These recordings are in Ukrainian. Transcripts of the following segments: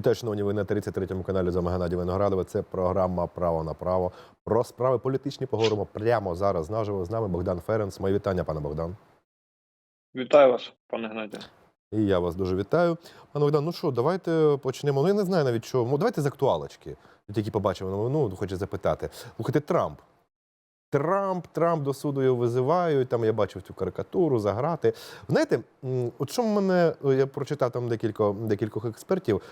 Вітаю, шановні, ви на 33-му каналі за Геннадій Виноградова. Це програма Право на право. Про справи політичні поговоримо прямо зараз. Наживо з нами Богдан Ференц. Мої вітання, пане Богдан. Вітаю вас, пане Геннадію. І я вас дуже вітаю. Пане Богдан, ну що, давайте почнемо. Ну я не знаю навіть що. Ну, давайте з актуалочки. Тільки побачив новину, хочу запитати. Слухайте, Трамп. Трамп, Трамп до суду його визивають. Там я бачив цю карикатуру, заграти. Знаєте, от що мене я прочитав там декілька декількох експертів.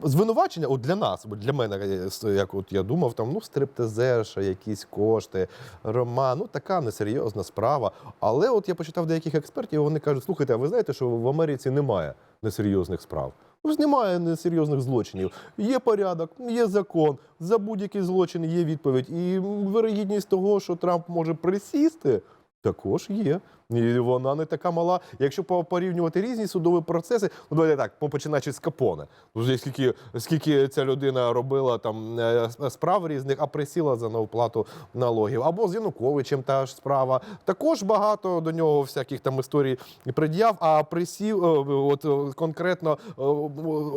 Звинувачення, от для нас, от для мене, е, як от я думав, там ну стриптизерша, якісь кошти, роман, ну така несерйозна справа. Але от я почитав деяких експертів, вони кажуть: слухайте, а ви знаєте, що в Америці немає несерйозних справ? Ну ж немає несерйозних злочинів. Є порядок, є закон. За будь-який злочин є відповідь. І вирогідність того, що Трамп може присісти, також є. І вона не така мала. Якщо по- порівнювати різні судові процеси, ну давайте так, починаючи з Капоне. Ну, скільки, скільки ця людина робила там е, справ різних, а присіла за неоплату налогів. Або з Януковичем та ж справа. Також багато до нього всяких там історій пред'яв, а присів, е, от е, конкретно, е,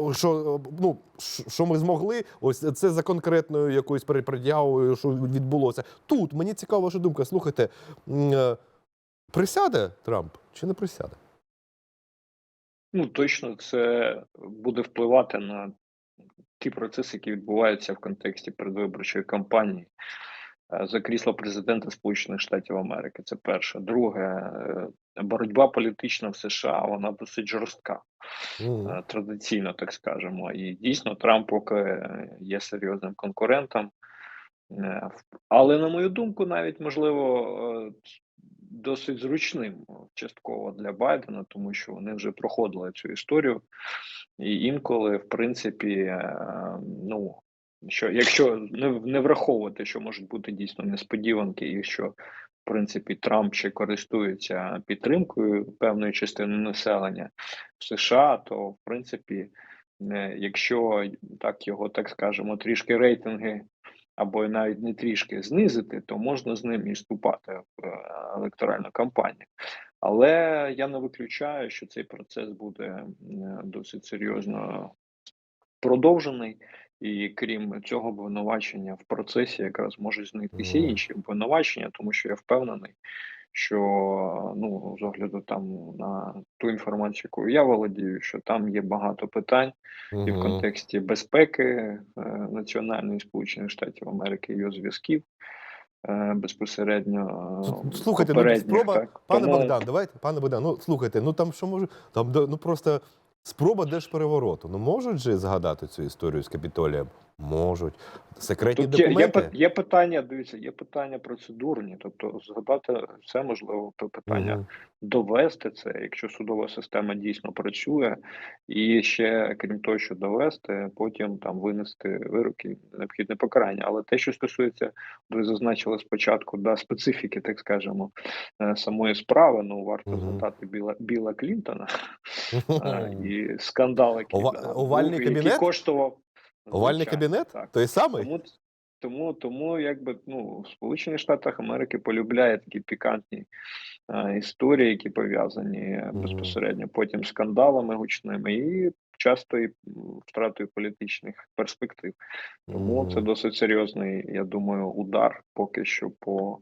е, що, е, ну, що ми змогли, ось це за конкретною якоюсь пред'явою, що відбулося. Тут мені цікава ваша думка. Слухайте, е, присяде Трамп чи не присяде? Ну точно це буде впливати на ті процеси, які відбуваються в контексті передвиборчої кампанії е, за крісло президента Сполучених Штатів Америки. Це перше. Друге, е, боротьба політична в США вона досить жорстка. Е, традиційно, так скажемо. І дійсно Трамп поки є серйозним конкурентом. Але, на мою думку, навіть можливо досить зручним частково для Байдена, тому що вони вже проходили цю історію. І інколи, в принципі, е, ну. Що якщо не, не враховувати, що можуть бути дійсно несподіванки, і що в принципі Трамп ще користується підтримкою певної частини населення в США, то в принципі, е, якщо так його так скажемо, трішки рейтинги або навіть не трішки знизити, то можна з ним і вступати в е, електоральну кампанію. Але я не виключаю, що цей процес буде досить серйозно продовжений. І крім цього обвинувачення в процесі якраз можуть знайтися інші обвинувачення, тому що я впевнений, що ну з огляду там на ту інформацію, яку я володію, що там є багато питань і в контексті безпеки е, національної Сполучених Штатів Америки його зв'язків е, безпосередньо е, Слухайте, ну спроба, так. пане Тому- Богдан, давайте, пане Богдан, ну слухайте, ну там що може, там ну просто спроба держперевороту. Ну можуть же згадати цю історію з Капітолієм? Можуть. Секретні Тут є, є, документи. пи- є питання, дивіться, є питання процедурні, тобто згадати все можливо пи- питання Мгм. довести це, якщо судова система дійсно працює, і ще крім того, що довести, потім там винести вироки, необхідне покарання. Але те, що стосується, ви зазначили спочатку да специфіки, так скажемо, е, самої справи, ну варто Мгм. згадати Біла Біла Клінтона і скандал, який овальний був, який коштував Овальний звичайно, кабінет? Так. Той самий? Тому, тому, тому якби ну, в Сполучених Штатах Америки полюбляє такі пікантні е, історії, які пов'язані е, безпосередньо потім скандалами гучними і часто і втратою політичних перспектив. Тому це досить серйозний, я думаю, удар поки що по,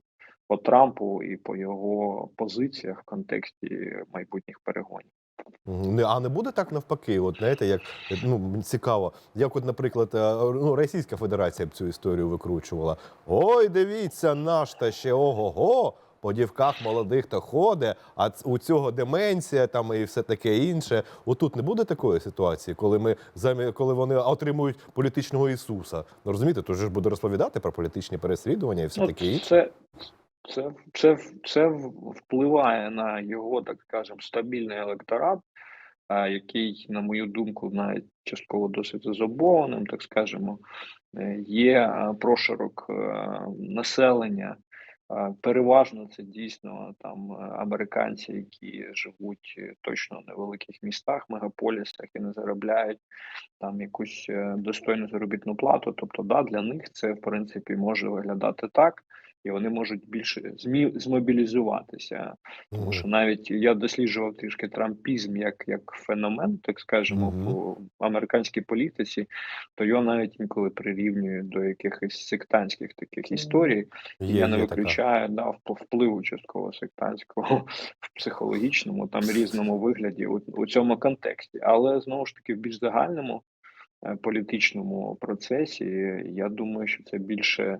по Трампу і по його позиціях в контексті майбутніх перегонів. А не буде так навпаки? От знаєте, як ну цікаво, як, от, наприклад, е, ну, Російська Федерація б цю історію викручувала. Ой, дивіться, наш та ще ого-го. По дівках молодих то ходить, а у цього деменція там і все таке інше. Отут не буде такої ситуації, коли ми коли вони отримують політичного Ісуса. Ну розумієте, то ж буде розповідати про політичні переслідування і все Ну, таке інше. це, це, це, це впливає на його, так скажемо, стабільний електорат, який, на мою думку, навіть частково досить зазобованим, так скажемо, Е, є а, прошарок е, населення. Переважно це дійсно там американці, які живуть е, точно в невеликих містах, мегаполісах і не заробляють там якусь достойну заробітну плату. Тобто, да, для них це в принципі може виглядати так, і вони можуть більше змобілізуватися. Тому що навіть я досліджував трішки трампізм як, як феномен, так скажемо, в американській політиці, то його навіть інколи прирівнюють до якихось сектантських таких історій. Є, я не є така. виключаю да, вп- впливу частково сектантського в психологічному, там різному вигляді у, у цьому контексті. Але знову ж таки, в більш загальному е, політичному процесі, я думаю, що це більше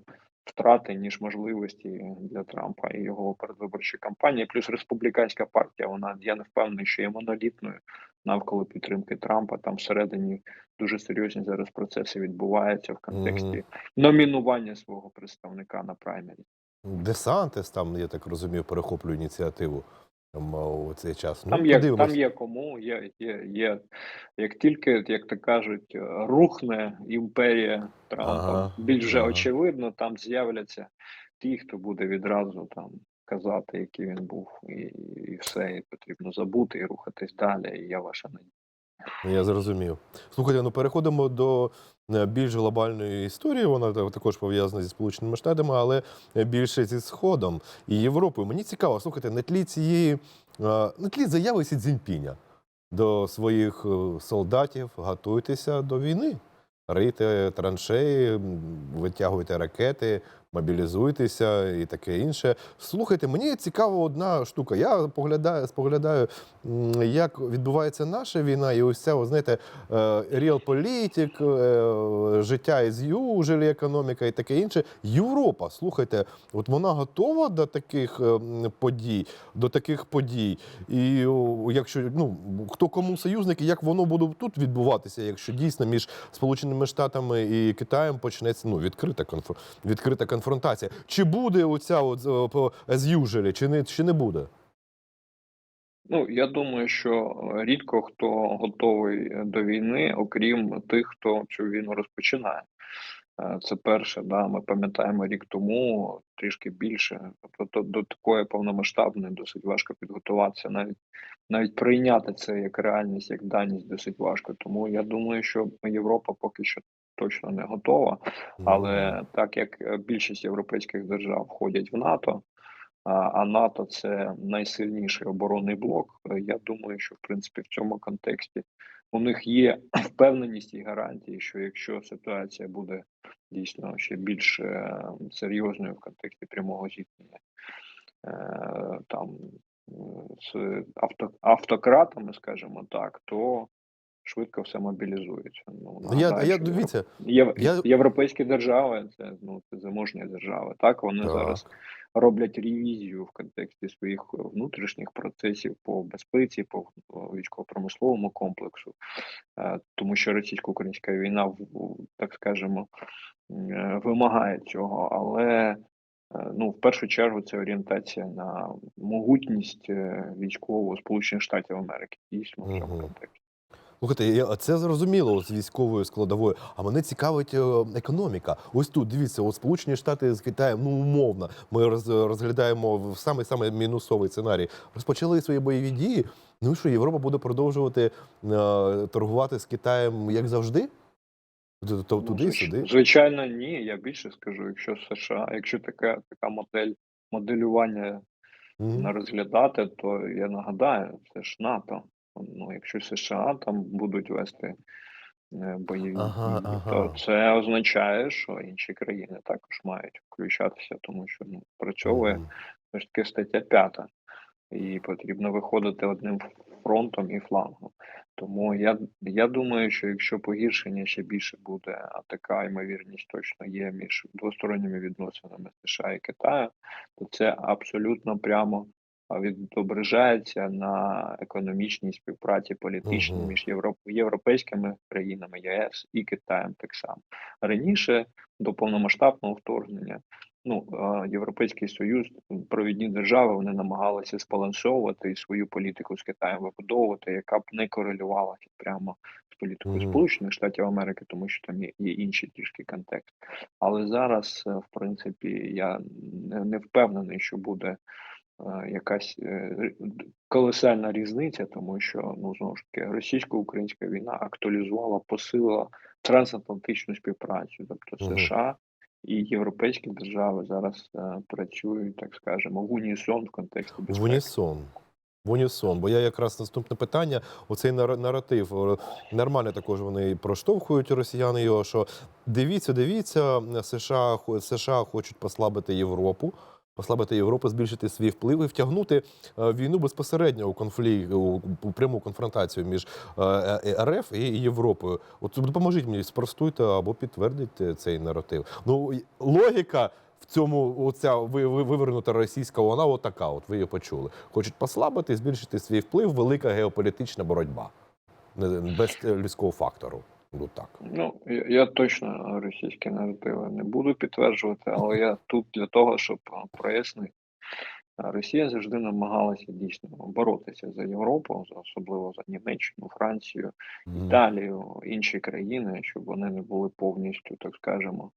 втрати, ніж можливості для Трампа і його передвиборчої кампанії. Плюс республіканська партія, вона я не впевнений, що є монолітною навколо підтримки Трампа. Там всередині дуже серйозні зараз процеси відбуваються в контексті Мгм. номінування свого представника на праймері. Десантис там, я так розумію, перехоплює ініціативу у цей час. Там ну, є, подивимось. там є кому, є, є, є. Як тільки, як то кажуть, рухне імперія Трампа, Ага, більш ага. очевидно, там з'являться ті, хто буде відразу там казати, який він був, і, і все, і потрібно забути і рухатись далі. І я ваша надія. Я зрозумів. Слухайте, ну переходимо до більш глобальної історії. Вона також пов'язана зі Сполученими Штатами, але е, більше зі Сходом і Європою. Мені цікаво, слухайте, на тлі цієї е, на тлі заяви Сі Цзіньпіня до своїх е, солдатів готуйтеся до війни. Рийте траншеї, витягуйте ракети, мобілізуйтеся і таке інше. Слухайте, мені цікава одна штука. Я поглядаю, споглядаю, як відбувається наша війна, і ось ця, о, знаєте, реалполітик, життя із южелі, економіка і таке інше. Європа, слухайте, от вона готова до таких е, подій, до таких подій. І якщо ну хто кому союзник, і як воно буде тут відбуватися, якщо дійсно між Сполученими Штатами і Китаєм почнеться ну відкрита конфр... відкрита конфронтація. Чи буде оця от е, по as usual, чи не чи не буде? Ну, я думаю, що е, рідко хто готовий е, до війни, окрім тих, хто цю війну розпочинає. Е, Це перше, да, ми пам'ятаємо рік тому трішки більше. Тобто до такої повномасштабної досить важко підготуватися, навіть навіть прийняти це як реальність, як даність досить важко. Тому я думаю, що Європа поки що точно не готова. Але так як е, більшість європейських держав входять в НАТО, а, НАТО це найсильніший оборонний блок. е, Я думаю, що в принципі в цьому контексті у них є впевненість і гарантії, що якщо ситуація буде дійсно ще більш е, серйозною в контексті прямого зіткнення там з авто, автократами, скажімо так, то швидко все мобілізується. Ну, Ну, я, я що дивіться, Єв... Я- Європейські держави це ну це заможні держави. Так вони Так. зараз роблять ревізію в контексті своїх внутрішніх процесів по безпеці, по військово-промисловому комплексу, Е, тому що російсько-українська війна так скажемо е, вимагає цього, але е, ну в першу чергу це орієнтація на могутність е, військову Сполучених Штатів Америки. Дійсно в цьому контексті. Слухайте, я- це зрозуміло з військовою складовою. А мене цікавить е, економіка. Ось тут дивіться, от Сполучені Штати з Китаєм, ну умовно, ми розглядаємо в самий самий мінусовий сценарій. Розпочали свої бойові дії. Ну і що Європа буде продовжувати е, торгувати з Китаєм як завжди? Ну, туди, сюди. Звичайно, ні. Я більше скажу, якщо США, якщо така така модель моделювання Мгм. не розглядати, то я нагадаю, це ж НАТО. Ну, якщо США там будуть вести е, бойові Ага, дії, ага. то це означає, що інші країни також мають включатися, тому що ну, працьовує все ж таки стаття п'ята, і потрібно виходити одним фронтом і флангом. Тому я, я думаю, що якщо погіршення ще більше буде, а така ймовірність точно є між двосторонніми відносинами США і Китаю, то це абсолютно прямо відображається на економічній співпраці політичній Мгм. між Європ... європейськими країнами ЄС і Китаєм так само. Раніше до повномасштабного вторгнення ну, Європейський Союз, провідні держави, вони намагалися збалансовувати свою політику з Китаєм вибудовувати, яка б не корелювалася прямо з політикою Мгм. Сполучених Штатів Америки, тому що там є, є інший трішки контекст. Але зараз, е, в принципі, я не, не впевнений, що буде якась е, колосальна різниця, тому що ну знову ж таки російсько-українська війна актуалізувала, посилила трансатлантичну співпрацю, тобто Мгм. США і європейські держави зараз е, працюють, так скажемо, в унісон в контексті В унісон. В унісон. Бо я якраз наступне питання, оцей нар- наратив. Нормально також вони проштовхують росіяни його, що дивіться, дивіться, США, США хочуть послабити Європу. Послабити Європу, збільшити свій вплив і втягнути е, війну безпосередньо у конфлікт, у, пряму конфронтацію між е, е, РФ і Європою. От допоможіть мені, спростуйте або підтвердіть цей наратив. Ну логіка в цьому оця ви, ви, вивернута російська вона отака. От ви її почули. Хочуть послабити, збільшити свій вплив, велика геополітична боротьба без людського фактору. Ну так. Ну, я, я точно російські наративи не буду підтверджувати, але я тут для того, щоб прояснити. Росія завжди намагалася дійсно боротися за Європу, особливо за Німеччину, Францію. Італію, інші країни, щоб вони не були повністю, так скажемо,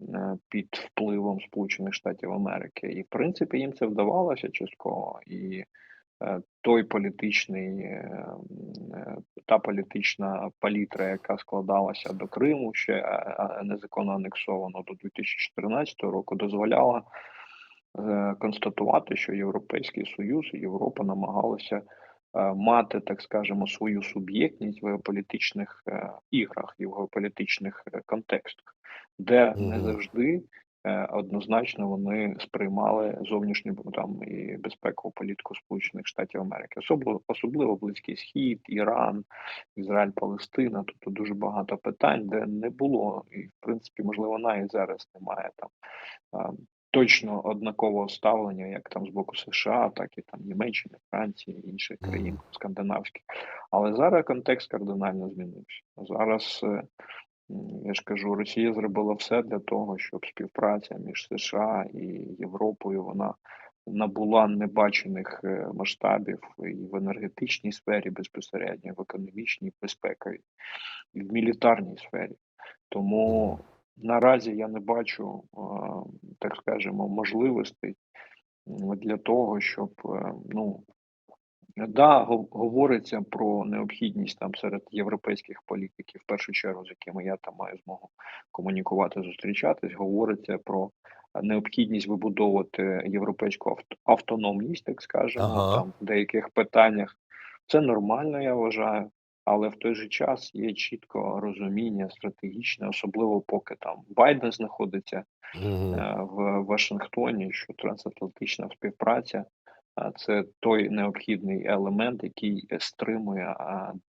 е, під впливом Сполучених Штатів Америки. І в принципі їм це вдавалося частково. І е, той політичний, е, е, та політична палітра, яка складалася до Криму, ще е, е, незаконно анексовано до 2014 року, дозволяла е, констатувати, що Європейський Союз і Європа намагалися е, мати, так скажемо, свою суб'єктність в геополітичних е, іграх і в геополітичних е, контекстах, де не завжди е, однозначно вони сприймали зовнішню там і безпекову політику Сполучених Штатів Америки, особливо особливо Близький Схід, Іран, Ізраїль, Палестина. Тобто дуже багато питань, де не було, і в принципі, можливо, навіть зараз немає там. Точно однакового ставлення, як там з боку США, так і там Німеччини, Франції, інших країн скандинавських. Але зараз контекст кардинально змінився. Зараз е, я ж кажу, Росія зробила все для того, щоб співпраця між США і Європою вона набула небачених е, масштабів і в енергетичній сфері безпосередньо, в економічній безпековій, і в мілітарній сфері. Тому наразі я не бачу, е, так скажемо, можливостей для того, щоб е, ну. Да, говориться про необхідність там серед європейських політиків, в першу чергу, з якими я там маю змогу комунікувати, зустрічатись. Говориться про необхідність вибудовувати європейську автономність, так скажемо, Ага. там в деяких питаннях. Це нормально, я вважаю, але в той же час є чітко розуміння стратегічне, особливо поки там Байден знаходиться е, в Вашингтоні, що трансатлантична співпраця це той необхідний елемент, який е, стримує,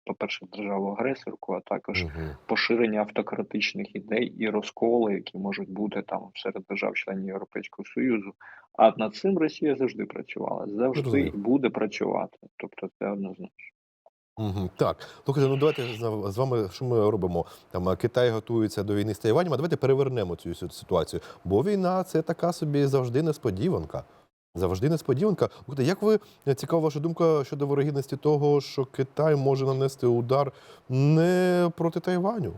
по-перше, державу-агресорку, а також Мгм. поширення автократичних ідей і розколи, які можуть бути там серед держав-членів Європейського Союзу. А над цим Росія завжди працювала, завжди і буде працювати. Тобто це однозначно. Мгм. Так, слухайте, ну давайте з- з вами що ми робимо? Там е, Китай готується до війни з Тайванем, а давайте перевернемо цю ситуацію. Бо війна це така собі завжди несподіванка. Завжди несподіванка. Як ви е, цікава ваша думка щодо ворогідності того, що Китай може нанести удар не проти Тайваню,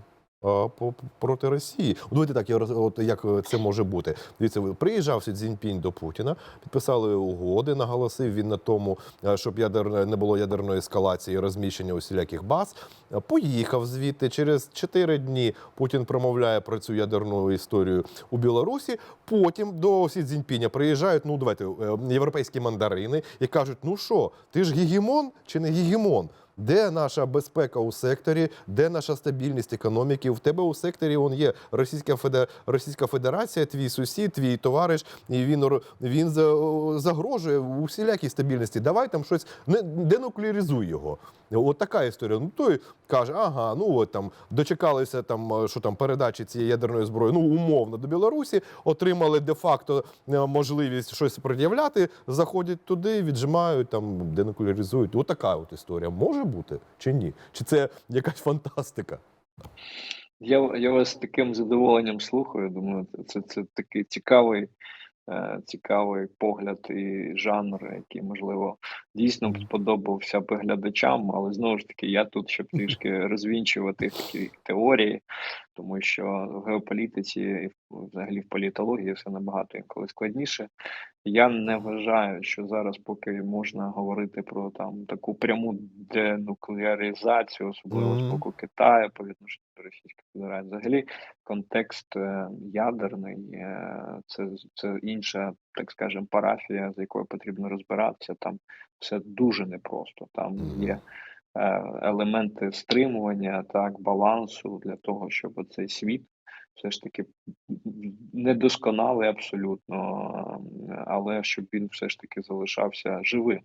проти Росії? Давайте так, я от як е, це може бути. Дивіться, приїжджав Сі Цзіньпінь до Путіна, підписали угоди, наголосив він на тому, е, щоб ядер не було ядерної ескалації, розміщення усіляких баз. Е, Поїхав звідти. Через 4 дні Путін промовляє про цю ядерну історію у Білорусі. Потім до Сі Цзіньпіня приїжджають. Ну давайте європейські мандарини і кажуть: ну що, ти ж гігемон чи не гігемон? Де наша безпека у секторі, де наша стабільність економіки? В тебе у секторі он є Російська. Російська Федерація, твій сусід, твій товариш, і він він загрожує у всілякій стабільності. Давай там щось не денуклеаризуй його. От така історія. Ну той каже, ага, ну от там дочекалися там, е, що там передачі цієї ядерної зброї, ну умовно до Білорусі, отримали де-факто е, можливість щось пред'являти, заходять туди, віджимають там, денуклеаризують. От така от історія може бути чи ні? Чи це якась фантастика? Я, я вас таким задоволенням слухаю. Думаю, це, це, такий цікавий, е, цікавий погляд і жанр, який, можливо, дійсно сподобався б глядачам, але знову ж таки, я тут, щоб трішки розвінчувати такі теорії, тому що в геополітиці і взагалі в політології все набагато інколи складніше. Я не вважаю, що зараз, поки можна говорити про там таку пряму денуклеаризацію, особливо з боку Китаю по відношенню до Російської Федерації. Взагалі, контекст е, ядерний е, це, це інша, так скажемо, парафія, з якою потрібно розбиратися. Там все дуже непросто. Там є елементи стримування, так, балансу для того, щоб цей світ все ж таки недосконалий абсолютно, е, але щоб він все ж таки залишався живим.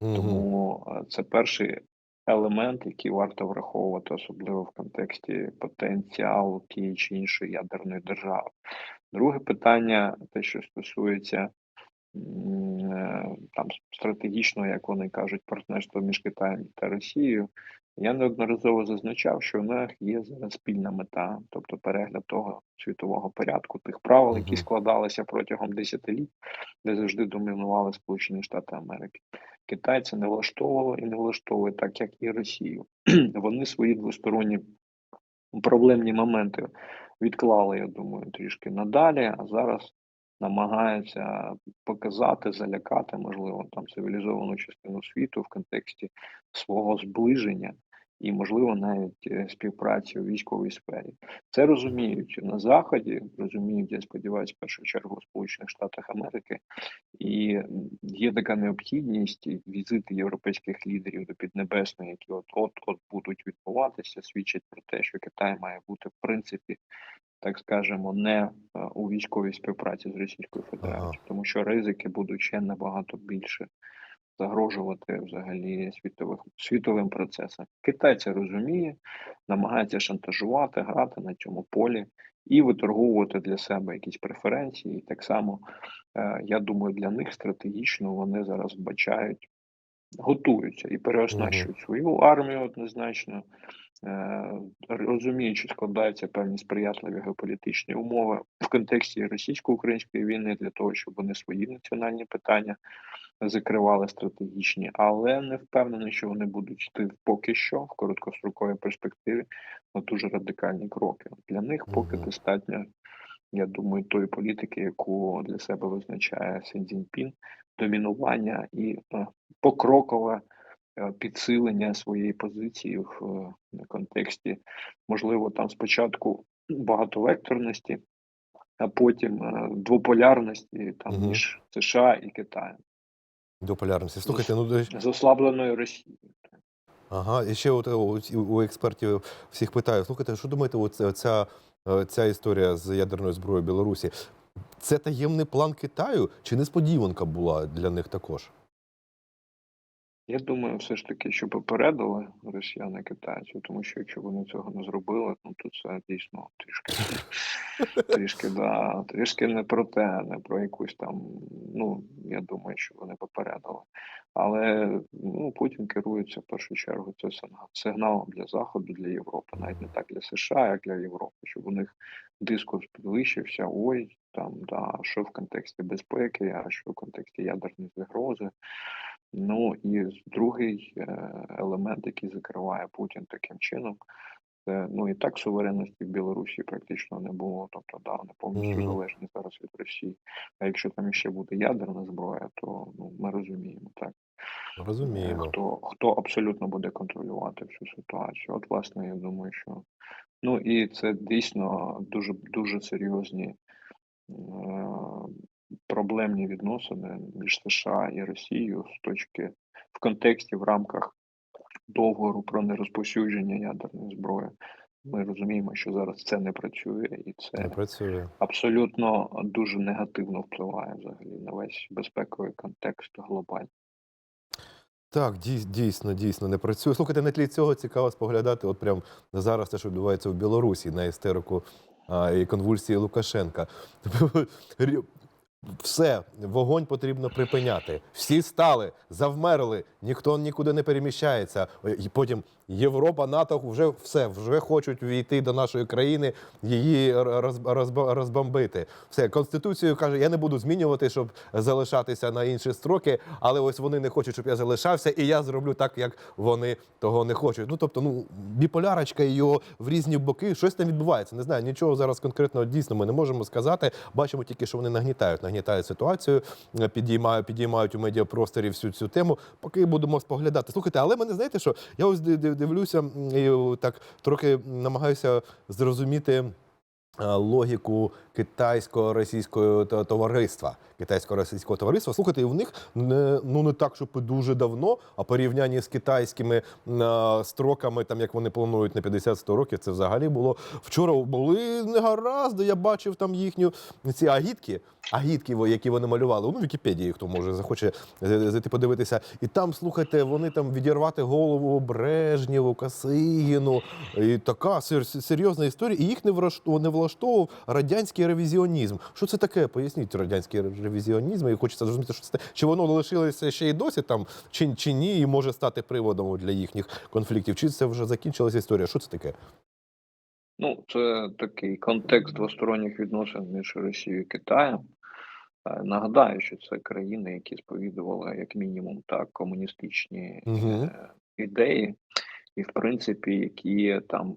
Мгм. Тому е, це перший елемент, який варто враховувати, особливо в контексті потенціалу тієї чи іншої ядерної держави. Друге питання, те, що стосується е, там стратегічного, як вони кажуть, партнерства між Китаєм та Росією. Я неодноразово зазначав, що в них є зараз спільна мета, тобто перегляд того світового порядку, тих правил, які складалися протягом десятиліть, де завжди домінували Сполучені Штати Америки. Китай це не влаштовувало і не влаштовує так, як і Росію. Вони свої двосторонні проблемні моменти відклали, я думаю, трішки надалі, а зараз намагаються показати, залякати, можливо, там цивілізовану частину світу в контексті свого зближення і, можливо, навіть е, співпраці у військовій сфері. Це розуміють на Заході, розуміють, я сподіваюся, в першу чергу в Сполучених Штатах Америки, і є така необхідність візити європейських лідерів до Піднебесної, які от от от будуть відбуватися, свідчать про те, що Китай має бути в принципі, так скажемо, не е, у військовій співпраці з Російською Федерацією, тому що ризики будуть ще набагато більше загрожувати взагалі світових світовим процесам. Китай це розуміє, намагається шантажувати, грати на цьому полі і виторговувати для себе якісь преференції. І так само, е, я думаю, для них стратегічно вони зараз вбачають, готуються і переоснащують свою армію однозначно. Е, Розуміють, що складаються певні сприятливі геополітичні умови в контексті російсько-української війни для того, щоб вони свої національні питання закривали стратегічні, але не впевнений, що вони будуть йти поки що в короткостроковій перспективі на дуже радикальні кроки. Для них поки достатньо, я думаю, тої політики, яку для себе визначає Син Цзіньпін, домінування і е, покрокове підсилення своєї позиції в е, контексті, можливо, там спочатку багатовекторності, а потім е, двополярності там Мгм. між США і Китаєм До полярності. Слухайте, ну з ослабленою Росією. Ага, і ще от, е, у- експертів всіх питаю: слухайте, що думаєте, оце- ця, е, ця історія з ядерною зброєю Білорусі? Це таємний план Китаю чи несподіванка була для них також? Я думаю, все ж таки, що попередили росіяни китайців, тому що якщо вони цього не зробили, ну то це дійсно трішки трішки, да, трішки не про те, не про якусь там. Ну я думаю, що вони попередили. Але ну Путін керується в першу чергу. Це сигналом для Заходу, для Європи, навіть не так для США, як для Європи, щоб у них дискурс підвищився. Ой, там да, що в контексті безпеки, а що в контексті ядерної загрози. Ну і другий е, елемент, який закриває Путін таким чином, це ну і так суверенності в Білорусі практично не було. Тобто, да, вони повністю залежні зараз від Росії. А якщо там ще буде ядерна зброя, то ну ми розуміємо так. Розуміємо. Хто хто абсолютно буде контролювати всю ситуацію? От, власне, я думаю, що ну і це дійсно дуже дуже серйозні е, проблемні відносини між США і Росією з точки в контексті в рамках договору про нерозповсюдження ядерної зброї. Ми розуміємо, що зараз це не працює, і Не це працює. абсолютно дуже негативно впливає взагалі на весь безпековий контекст глобальний. Так, дій- дійсно, дійсно не працює. Слухайте, на тлі цього цікаво споглядати. От прямо зараз те, що відбувається в Білорусі на істерику а, і конвульсії Лукашенка. Все, вогонь потрібно припиняти. Всі стали, завмерли, ніхто нікуди не переміщається. І потім Європа, НАТО вже все, вже хочуть війти до нашої країни, її роз- розбомбити. Все, Конституцію каже, я не буду змінювати, щоб залишатися на інші строки, але ось вони не хочуть, щоб я залишався, і я зроблю так, як вони того не хочуть. Ну тобто, ну біполярочка його в різні боки, щось там відбувається. Не знаю, нічого зараз конкретно дійсно ми не можемо сказати. Бачимо тільки, що вони нагнітають нагнітають ситуацію, е, підіймають, підіймають у медіапросторі всю цю тему. Поки будемо споглядати. Слухайте, але мене знаєте, що я ось див- див- дивлюся і так трохи намагаюся зрозуміти. е, Логіку китайсько-російського товариства, китайсько-російського товариства. Слухайте, і в них не ну не так, щоб дуже давно, а порівнянні з китайськими е, строками, там як вони планують на 50-100 років, це взагалі було вчора. Були негаразди. Я бачив там їхню ці агітки, агітки, які вони малювали. Ну, Вікіпедії, хто може захоче е, зайти подивитися. І там, слухайте, вони там відірвати голову Брежнєву, Касигіну. І така серйозна історія. І їх не влаштовував радянський ревізіонізм. Що це таке? Поясніть радянський ревізіонізм. І хочеться зрозуміти, що це чи воно лишилося ще й досі там, чи, чи ні, і може стати приводом для їхніх конфліктів. Чи це вже закінчилася історія? Що це таке? Ну, це такий контекст двосторонніх відносин між Росією і Китаєм. Е, Нагадаю, що це країни, які сповідували як мінімум так комуністичні е, ідеї, і в принципі, які там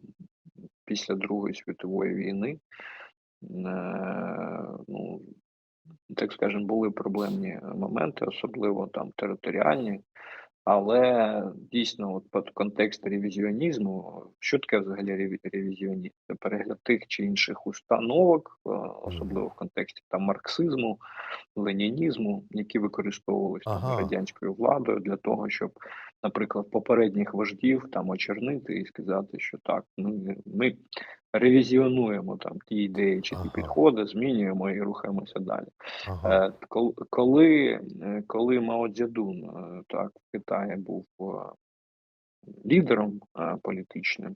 після Другої світової війни, е, ну так скажемо, були проблемні моменти, особливо там територіальні. Але дійсно, от під контекст ревізіонізму, що таке взагалі реві- ревізіонізм? Це перегляд тих чи інших установок, е, особливо в контексті там марксизму, ленінізму, які використовувалися Ага. радянською владою для того, щоб, наприклад, попередніх вождів там очернити і сказати, що так, ми, ми ревізіонуємо там ті ідеї чи ті Ага. підходи, змінюємо і рухаємося далі. Ага. Е, кол- Коли, е, коли Мао Цзедун е, так в Китаї був лідером політичним,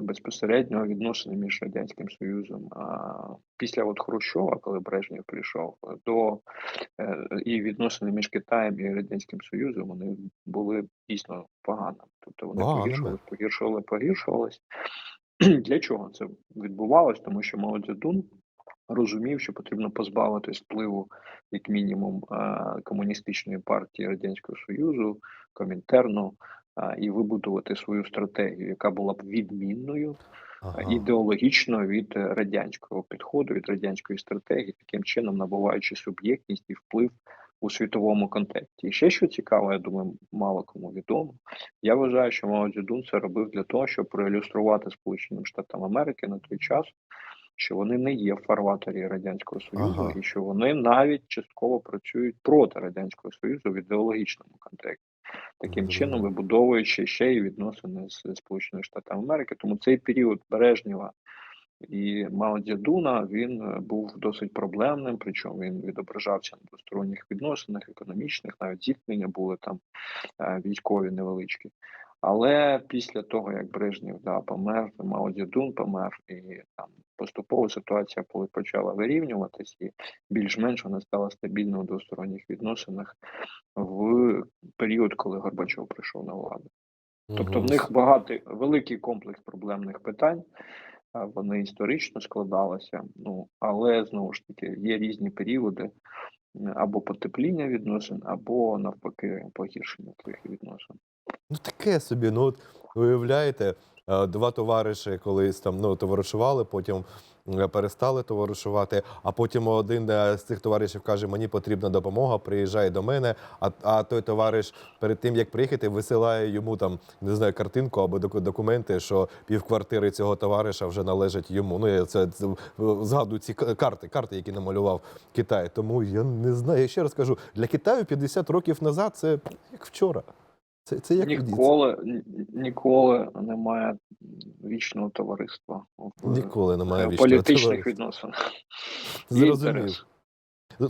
безпосередньо відносини між радянським союзом а після от Хрущова, коли Брежнєв прийшов, до і відносини між Китаєм і радянським Союзом вони були дійсно поганими. Тобто вони Поганими. погіршували, погіршувались. Для чого це відбувалось? Тому що Мао Цзедун розумів, що потрібно позбавитись впливу, як мінімум, е, комуністичної партії Радянського Союзу, Комінтерну, е, і вибудувати свою стратегію, яка була б відмінною ага. ідеологічно від е, радянського підходу, від радянської стратегії, таким чином набуваючи суб'єктність і вплив у світовому контексті. І ще що цікаво, я думаю, мало кому відомо. Я вважаю, що Мао Цзедун це робив для того, щоб проілюструвати Сполученим Штатам Америки на той час, що вони не є в фарватері Радянського Союзу, Ага. і що вони навіть частково працюють проти Радянського Союзу в ідеологічному контексті. Таким чином вибудовуючи ще й відносини з Сполученими Штатами Америки. Тому цей період Брежнєва і Мао Цзедуна він е, був досить проблемним, причому він відображався на двосторонніх відносинах, економічних, навіть зіткнення були там е, військові невеличкі. Але після того, як Брежнєв да, помер, Мао Цзедун помер, і там поступово ситуація почала вирівнюватись, і більш-менш вона стала стабільною у двосторонніх відносинах в період, коли Горбачов прийшов на владу. Тобто в них багатий великий комплекс проблемних питань. Вони історично складалися. Ну але знову ж таки є різні періоди або потепління відносин, або навпаки погіршення цих відносин. Ну таке собі. Ну от уявляєте, е, два товариші колись там ну товаришували, потім е, перестали товаришувати. А потім один е, з цих товаришів каже: Мені потрібна допомога, приїжджає до мене. А, а той товариш перед тим як приїхати, висилає йому там не знаю картинку або доку- документи, що півквартири цього товариша вже належать йому. Ну я це, це е, згадую ці карти, карти, які намалював Китай. Тому я не знаю. Я ще раз кажу, для Китаю 50 років назад це як вчора. Це, це як Ніколи ніколи немає вічного товариства Ніколи немає е, вічного політичних товариства. відносинах. Зрозумів.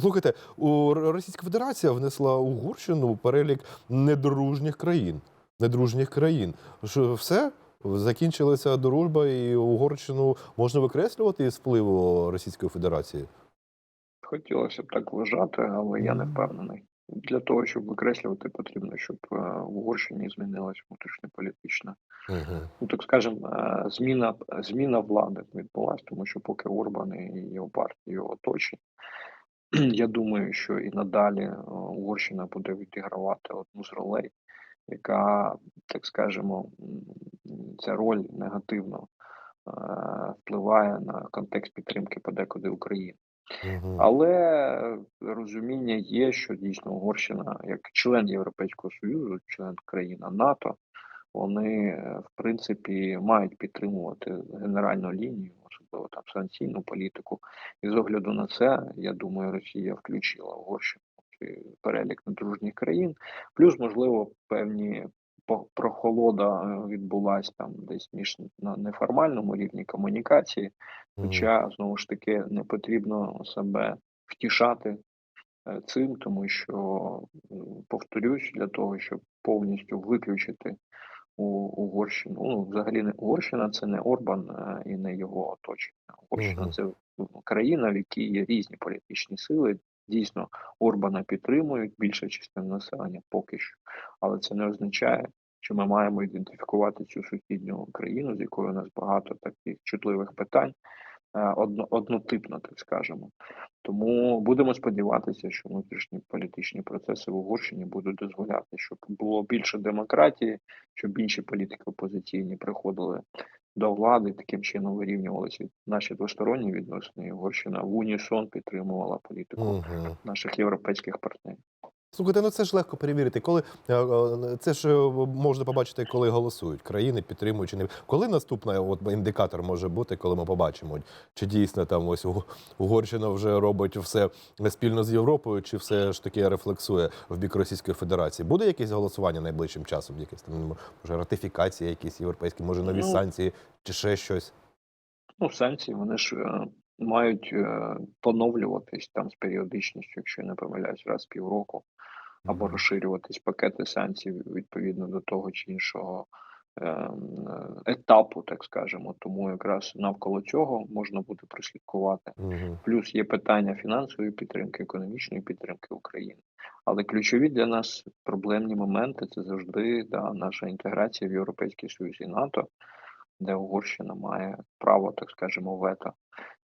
Слухайте, у Російська Федерація внесла Угорщину перелік недружніх країн. Недружніх країн. Що все? Закінчилася дружба, і Угорщину можна викреслювати із впливу Російської Федерації. Хотілося б так вважати, але я не впевнений. Для того, щоб викреслювати, потрібно, щоб е, в Угорщині змінилась внутрішньополітична Угу. ну так скажем, е, зміна зміна влади відбулась, тому що поки Орбан і його партія його оточить, я думаю, що і надалі е, Угорщина буде відігравати одну з ролей, яка, так скажемо, ця роль негативно е, впливає на контекст підтримки подекуди України. Але розуміння є, що дійсно Угорщина, як член Європейського Союзу, член країна НАТО, вони е, в принципі мають підтримувати генеральну лінію, особливо там санкційну політику. І з огляду на це, я думаю, Росія включила Угорщину в перелік недружніх країн. Плюс, можливо, певні прохолода е, відбулась там десь між на неформальному рівні комунікації. Хоча знову ж таки не потрібно себе втішати е, цим, тому що повторюсь, для того, щоб повністю виключити у Угорщину. Ну, взагалі не Угорщина, це не Орбан е, і не його оточення. Угорщина це ну, країна, в якій є різні політичні сили. Дійсно, Орбана підтримують більша частина населення поки що, але це не означає, що ми маємо ідентифікувати цю сусідню країну, з якою у нас багато таких чутливих питань, е, одно, однотипно, так скажемо. Тому будемо сподіватися, що внутрішні політичні процеси в Угорщині будуть дозволяти, щоб було більше демократії, щоб інші політики опозиційні приходили до влади, таким чином вирівнювалися наші двосторонні відносини. Угорщина в унісон підтримувала політику Мгм. наших європейських партнерів. Слухайте, ну це ж легко перевірити. Коли е, е, це ж е, можна побачити, коли голосують країни, підтримують чи не коли наступний от індикатор може бути, коли ми побачимо, чи дійсно там ось Уг- Угорщина вже робить все спільно з Європою, чи все ж таки рефлексує в бік Російської Федерації? Буде якесь голосування найближчим часом? Якесь там може ратифікація, якісь європейські, може нові Ну, санкції, чи ще щось? Ну, санкції вони ж мають е, поновлюватись там з періодичністю, якщо я не помиляюсь, раз в півроку, або розширюватись пакети санкцій відповідно до того чи іншого е, м, е, етапу, так скажемо. Тому якраз навколо цього можна буде прослідкувати. Мгм. Плюс є питання фінансової підтримки, економічної підтримки України. Але ключові для нас проблемні моменти це завжди да, наша інтеграція в Європейський Союз і НАТО, де Угорщина має право, так скажемо, вето.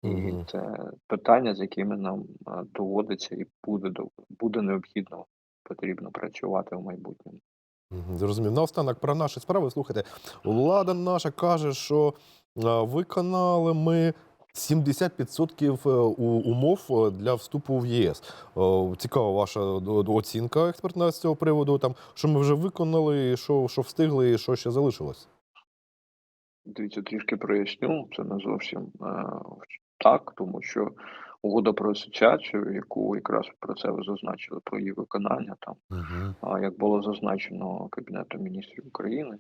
І це питання, з якими нам е, доводиться і буде буде необхідно потрібно працювати в майбутньому. Зрозумів. Наостанок про наші справи. Слухайте, влада наша каже, що е, виконали ми 70% е, умов е, для вступу в ЄС. Цікава ваша оцінка експертна з цього приводу. Там що ми вже виконали, що, що встигли, і що ще залишилось. Дивіться, трішки проясню, це не зовсім так, тому що угода про асоціацію, яку якраз про це ви зазначили, про її виконання там. А як було зазначено Кабінетом міністрів України,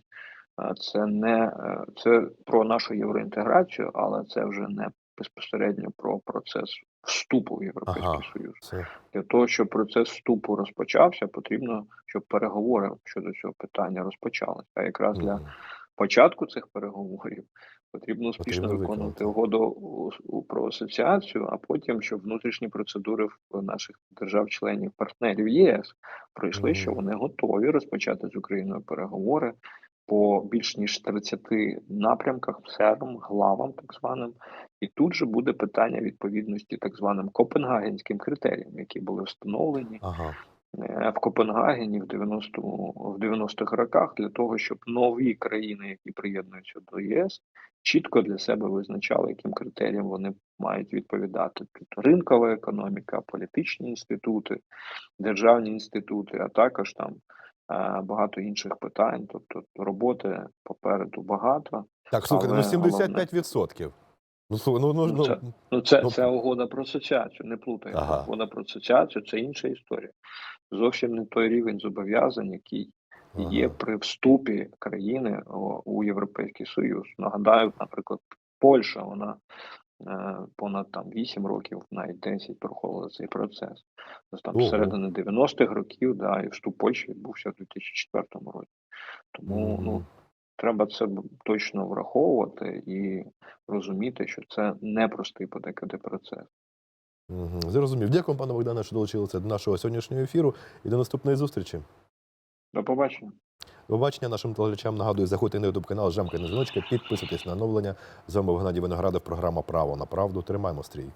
це не е, це про нашу євроінтеграцію, але це вже не безпосередньо про процес вступу в Європейський Ага. Союз. Це Для того, щоб процес вступу розпочався, потрібно, щоб переговори щодо цього питання розпочалися. А якраз для початку цих переговорів потрібно успішно Потрібно виконувати угоду про асоціацію, а потім, щоб внутрішні процедури в наших держав-членів партнерів ЄС пройшли, що вони готові розпочати з Україною переговори по більш ніж 30 напрямках, сферам, главам, так званим. І тут же буде питання відповідності так званим копенгагенським критеріям, які були встановлені Ага. Е, в Копенгагені в 90 в 90-х роках для того, щоб нові країни, які приєднуються до ЄС, чітко для себе визначали, яким критеріям вони мають відповідати. Тут ринкова економіка, політичні інститути, державні інститути, а також там е, багато інших питань. Тобто роботи попереду багато. Так, слухайте, ну Але 75%. Ну, слухай, ну, ну, Ну, ну, це- Ну, це, Ну, це угода про асоціацію, не плутайте. Ага. Угода про асоціацію це інша історія. Зовсім не той рівень зобов'язань, який є при вступі країни у Європейський Союз. Нагадаю, наприклад, Польща, вона е, понад там 8 років, навіть 10 проходила цей процес. Тобто там середини 90-х років, да, і вступ Польщі відбувся в 2004 році. Тому ну. Треба це точно враховувати і розуміти, що це непростий по ДКД процес. Зрозумів. Дякую, пане Богдане, що долучилися до нашого сьогоднішнього ефіру і до наступної зустрічі. До побачення. До побачення нашим телеглядачам нагадую, заходьте на ютуб канал Жамка на дзвіночка, підписуйтесь на оновлення. З вами Геннадій Виноградов, програма Право на правду. Тримаємо стрій.